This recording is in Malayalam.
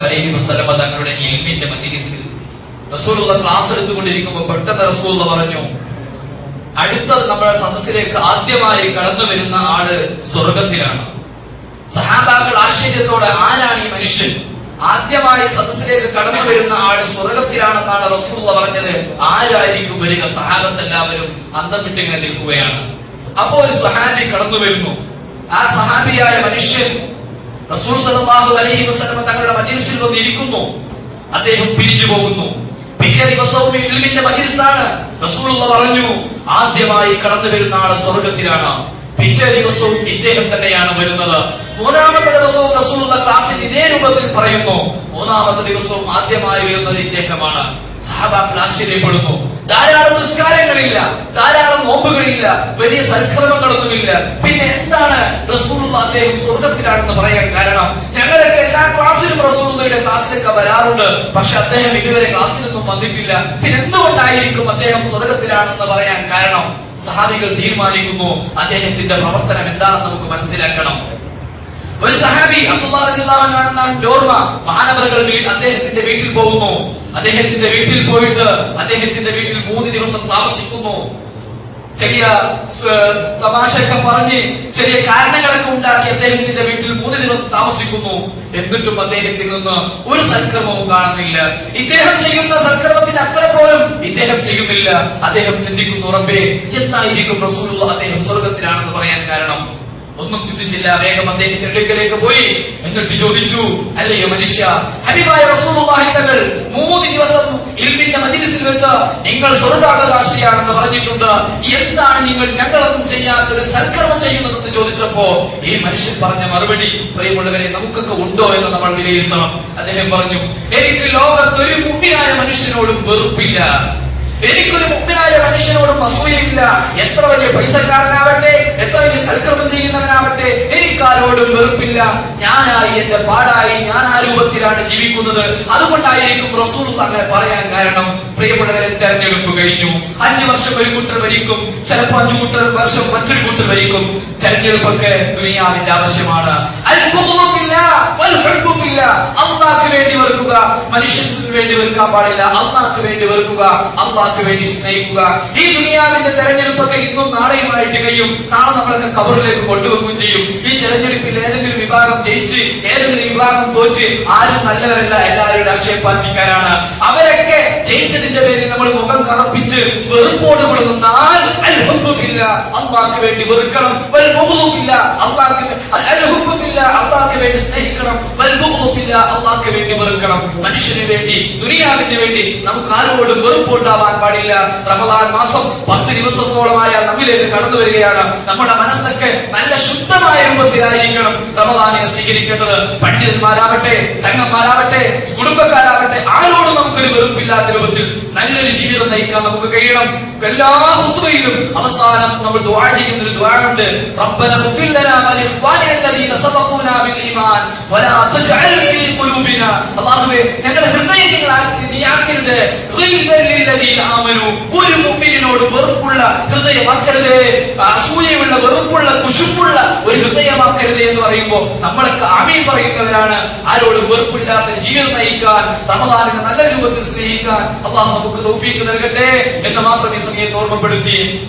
അലൈഹി വസല്ലമ തങ്ങളുടെ ഇൽമിന്റെ മജിലിസിൽ റസൂലുള്ള ക്ലാസ് എടുത്തുകൊണ്ടിരിക്കുമ്പോൾ പെട്ടെന്ന് റസൂലുള്ള പറഞ്ഞു അടുത്ത നമ്മുടെ സദസ്സിലേക്ക് ആദ്യമായി കടന്നു വരുന്ന ആൾ സ്വർഗത്തിലാണ്. സഹാബാക്കൾ ആശ്ചര്യത്തോടെ ആരാണ് ഈ മനുഷ്യൻ? ആദ്യമായി സദസ്സിലേക്ക് കടന്നു വരുന്ന ആൾ സ്വർഗത്തിലാണെന്നാണ് റസൂള്ള പറഞ്ഞത്. ആരായിരിക്കും വരിക? സഹാബത്ത് എല്ലാവരും അന്തം വിട്ടിങ്ങനെ നിൽക്കുകയാണ്. അപ്പോ ഒരു സഹാബി കടന്നു വരുന്നു. ആ സഹാബിയായ മനുഷ്യൻ അലൈഹി വസല്ലം തങ്ങളുടെ മജീസിൽ വന്നിരിക്കുന്നു അദ്ദേഹം പിരിഞ്ഞു പോകുന്നു. പിറ്റേ ദിവസവും ഇൽമിന്റെ മജ്ലിസാണ്. റസൂലുള്ള പറഞ്ഞു ആദ്യമായി കടന്നു വരുന്ന ആൾ സ്വർഗത്തിലാണ്. പിറ്റേ ദിവസവും ഇദ്ദേഹം തന്നെയാണ് വരുന്നത്. മൂന്നാമത്തെ ദിവസവും റസൂലുള്ള ക്ലാസ്സിൽ ഇതേ രൂപത്തിൽ പറയുന്നു. മൂന്നാമത്തെ ദിവസവും ആദ്യമായി വരുന്നത് ഇദ്ദേഹമാണ്. സഹബാബ് ആശ്ചര്യപ്പെടുന്നു ധാരാളം നിസ്കാരങ്ങളില്ല ധാരാളം നോമ്പുകളില്ല വലിയ സൽക്രമങ്ങളൊന്നുമില്ല പിന്നെ എന്താണ് റസൂലുള്ള അദ്ദേഹം സ്വർഗത്തിലാണെന്ന് പറയാൻ കാരണം? ഞങ്ങളൊക്കെ എല്ലാ ക്ലാസ്സിലും റസൂലുള്ളയുടെ ക്ലാസ്സിലൊക്കെ വരാറുണ്ട്. പക്ഷെ അദ്ദേഹം ഇതുവരെ ക്ലാസ്സിലൊന്നും വന്നിട്ടില്ല. പിന്നെ എന്തുകൊണ്ടായിരിക്കും അദ്ദേഹം സ്വർഗത്തിലാണെന്ന് പറയാൻ കാരണം? സഹാബികൾ തീരുമാനിക്കുന്നു. അദ്ദേഹത്തിന്റെ പ്രവർത്തനം എന്താണെന്ന് നമുക്ക് മനസ്സിലാക്കണം. ഒരു സഹാബി അബ്ദുല്ലാണെന്നാണ് ഓർമ്മ. മഹാനവറുകൾ അദ്ദേഹത്തിന്റെ വീട്ടിൽ പോകുന്നു. അദ്ദേഹത്തിന്റെ വീട്ടിൽ പോയിട്ട് അദ്ദേഹത്തിന്റെ വീട്ടിൽ മൂന്ന് ദിവസം താമസിക്കുന്നു. ചെറിയ തമാശയൊക്കെ പറഞ്ഞ് ചെറിയ കാരണങ്ങളൊക്കെ ഉണ്ടാക്കി അദ്ദേഹത്തിന്റെ വീട്ടിൽ മൂന്ന് ദിവസം താമസിക്കുന്നു. എന്നിട്ടും അദ്ദേഹത്തിൽ നിന്ന് ഒരു സൽക്കർമ്മവും കാണുന്നില്ല. ഇദ്ദേഹം ചെയ്യുന്ന സൽക്കർമ്മത്തിന് അത്ര പോലും ഇദ്ദേഹം ചെയ്യുന്നില്ല. അദ്ദേഹം ചിന്തിക്കുന്നു റബ്ബേ എന്തായിരിക്കും റസൂലുള്ള അദ്ദേഹം സ്വർഗത്തിലാണെന്ന് പറയാൻ കാരണം? ഒന്നും ചിന്തിച്ചില്ല. വേഗം അദ്ദേഹത്തിന്റെ അടുക്കലേക്ക് പോയി. എന്നിട്ട് ചോദിച്ചു അല്ലയോ മനുഷ്യ ഹബീബായ റസൂലുള്ളാഹി തങ്ങൾ മൂന്ന് ദിവസം ഇൽമിന്റെ മജിലിസിൽ വെച്ച് നിങ്ങൾ സ്വർഗാവകാശിയാണെന്ന് പറഞ്ഞിട്ടുണ്ട്. എന്താണ് നിങ്ങൾ ഞങ്ങളൊന്നും ചെയ്യാത്ത ഒരു സൽക്കർമ്മം ചെയ്യുന്നതെന്ന് ചോദിച്ചപ്പോ ഈ മനുഷ്യൻ പറഞ്ഞ മറുപടി പ്രിയമുള്ളവരെ നമുക്കൊക്കെ ഉണ്ടോ എന്ന് നമ്മൾ വിലയിരുത്തണം. അദ്ദേഹം പറഞ്ഞു എനിക്ക് ലോകത്തൊരു മുമ്പിനായ മനുഷ്യനോടും വെറുപ്പില്ല. എനിക്കൊരു മുമ്പിനായ മനുഷ്യനോട് അസൂയയില്ല എത്ര വലിയ പൈസക്കാരനാവട്ടെ എത്ര വലിയ സൽക്രമം ചെയ്യുന്നവനാവട്ടെ എനിക്കാരോടും വെറുപ്പില്ല. ഞാനായി എന്റെ പാടായി ഞാൻ ആ രൂപത്തിലാണ് ജീവിക്കുന്നത്. അതുകൊണ്ടായിരിക്കും റസൂൽ അങ്ങനെ പറയാൻ കാരണം പ്രിയപ്പെട്ടവരെ തെരഞ്ഞെടുപ്പ് കഴിഞ്ഞു. അഞ്ചു വർഷം ഒരു കൂട്ടർ ഭരിക്കും. ചിലപ്പോ അഞ്ചു കൂട്ടർ വർഷം മറ്റൊരു കൂട്ടർ ഭരിക്കും. തെരഞ്ഞെടുപ്പൊക്കെ ദുനിയാവിന്റെ ആവശ്യമാണ്. അള്ളാഹ്ക്ക് വേണ്ടി വെറുക്കുക. മനുഷ്യന് വേണ്ടി വെറുക്കാൻ പാടില്ല. അള്ളാഹ്ക്ക് വേണ്ടി വെറുക്കുക. അള്ളാഹ്ക്ക് വേണ്ടി സ്നേഹിക്കുക. ഈ ദുനിയാവിന്റെ തെരഞ്ഞെടുപ്പൊക്കെ ഇന്നും നാളെയുമായിട്ട് കഴിയും. നാളെ നമ്മളൊക്കെ കബറിലേക്ക് കൊണ്ടുവെക്കുകയും ചെയ്യും. ഈ തെരഞ്ഞെടുപ്പിൽ ഏതെങ്കിലും വിഭാഗം ജയിച്ച് ഏതെങ്കിലും വിഭാഗം തോറ്റ് ആരും നല്ലവരല്ല എല്ലാവരും രാഷ്ട്രീയ പാർട്ടിക്കാരാണ് അവരൊക്കെ ജയിച്ചതിന്റെ പേരിൽ നമ്മൾ മുഖം കറപ്പിച്ച് വെറുപ്പോട് നമ്മൾ നിന്നാൽ അൽഹുബില്ല വേണ്ടി വെറുക്കണം വൽബുഹുബില്ല അള്ളാഹ്ക്ക് അൽഹുബ്ബില്ല അള്ളാഹ്ക്ക് വേണ്ടി സ്നേഹിക്കണം വൽബുഹുബില്ല അള്ളാർക്ക് വേണ്ടി വെറുക്കണം. മനുഷ്യന് വേണ്ടി ദുനിയാവിന് വേണ്ടി നമുക്ക് ആരോടും വെറുപ്പുണ്ടാവാൻ പാടില്ല. റമദാൻ മാസം പത്ത് ദിവസത്തോളമായ നമ്മിലേക്ക് കടന്നു വരികയാണ്. നമ്മുടെ മനസ്സൊക്കെ നല്ല ശുദ്ധമായ രൂപത്തിലായിരിക്കണം റമദാനിനെ സ്വീകരിക്കേണ്ടത് പണ്ഡിതന്മാരാവട്ടെ തങ്ങന്മാരാവട്ടെ കുടുംബക്കാരാവട്ടെ ആരോടും നമുക്കൊരു വെറുപ്പില്ലാത്ത രൂപത്തിൽ നല്ലൊരു ജീവിതം നയിക്കാൻ നമുക്ക് കഴിയണം എല്ലാ ഹുത്തുബയിലും അവസാനം നമ്മൾ ദുആ ചെയ്യുന്ന ഒരു ദുആ ഉണ്ട് റബ്ബന ഗ്ഫിർ ലനാ വലിഖ്വാനിന الذين സബഖൂനാ ബിൽ ഈമാൻ വലാ തജ്അൽ ഫീ ഖുലൂബിനാ അല്ലാഹുവേ ഞങ്ങളുടെ ഹൃദയങ്ങൾ ആക്കി- നീ ആക്കരുത് ഖില്ലൽ ലില്ലദീന ആമനു ഒരു മുഅ്മിനിനോട് വെറുപ്പുള്ള ഹൃദയമാക്കരുത് അസൂയയുള്ള വെറുപ്പുള്ള കുശുമ്പുള്ള ഒരു ഹൃദയമാക്കരുത് എന്ന് പറയുമ്പോൾ നമ്മളൊക്കെ ആമീൻ പറയുന്നവരാണ്. ആരോട് വെറുപ്പില്ലാത്ത ജീവിതം നയിക്കാൻ റമദാനിനെ നല്ല രൂപത്തിൽ സ്നേഹിക്കാൻ അള്ളാഹ് നമുക്ക് തൗഫീക്ക് നൽകട്ടെ എന്ന് മാത്രം ഈ സമയത്ത് ഓർമ്മപ്പെടുത്തി.